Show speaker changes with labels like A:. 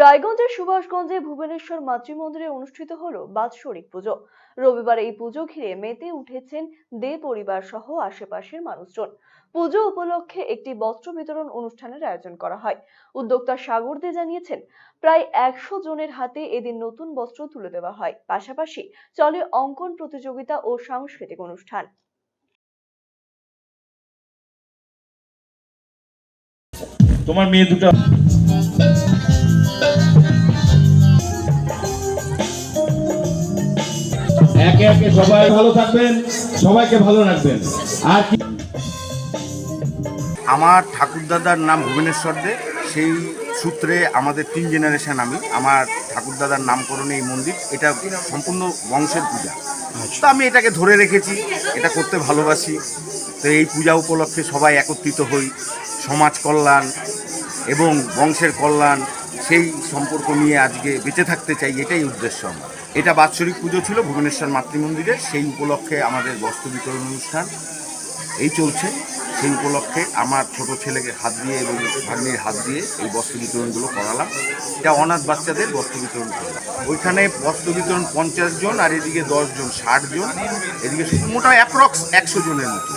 A: রায়গঞ্জের সুভাষগঞ্জে ভুবনেশ্বর মাতৃমন্দিরে অনুষ্ঠিত হল বাৎসরিক পুজো। রবিবার এই পুজো ঘিরে মেতে উঠেছেন দে পরিবার সহ আশেপাশের মানুষজন। পুজো উপলক্ষে একটি বস্ত্র বিতরণ অনুষ্ঠানের আয়োজন করা হয়। উদ্যোক্তা সাগর দে জানিয়েছেন, প্রায় একশো জনের হাতে এদিন নতুন বস্ত্র তুলে দেওয়া হয়। পাশাপাশি চলে অঙ্কন প্রতিযোগিতা ও সাংস্কৃতিক অনুষ্ঠান।
B: তোমার মেয়ে দুটো একে একে সবাই ভালো থাকবেন, সবাইকে ভালো রাখবেন। আর কি
C: আমার ঠাকুরদাদার নাম ভুবনেশ্বর দে, সেই সূত্রে আমাদের তিন জেনারেশন আমি। আমার ঠাকুরদাদার নামকরণে এই মন্দির, এটা সম্পূর্ণ বংশের পূজা। তো আমি এটাকে ধরে রেখেছি, এটা করতে ভালোবাসি। তো এই পূজা উপলক্ষে সবাই একত্রিত হই, সমাজ কল্যাণ এবং বংশের কল্যাণ। সেই সম্পর্ক নিয়ে আজকে বেঁচে থাকতে চাই, এটাই উদ্দেশ্য আমার। এটা বাৎসরিক পুজো ছিল, ভুবনেশ্বর মাতৃমন্দিরে, সেই উপলক্ষে আমাদের বস্ত্র বিতরণ অনুষ্ঠান, এই চলছে। সেই উপলক্ষে আমার ছোট ছেলেকে হাত দিয়ে এবং ভাগ্নির হাত দিয়ে এই বস্ত্র বিতরণগুলো করালাম। এটা অনাথ বাচ্চাদের বস্ত্র বিতরণ করলাম। ওইখানে বস্ত্র বিতরণ পঞ্চাশ জন আর এদিকে দশ জন, ষাট জন। এদিকে মোটা অ্যাপ্রক্স একশো জনের মতো।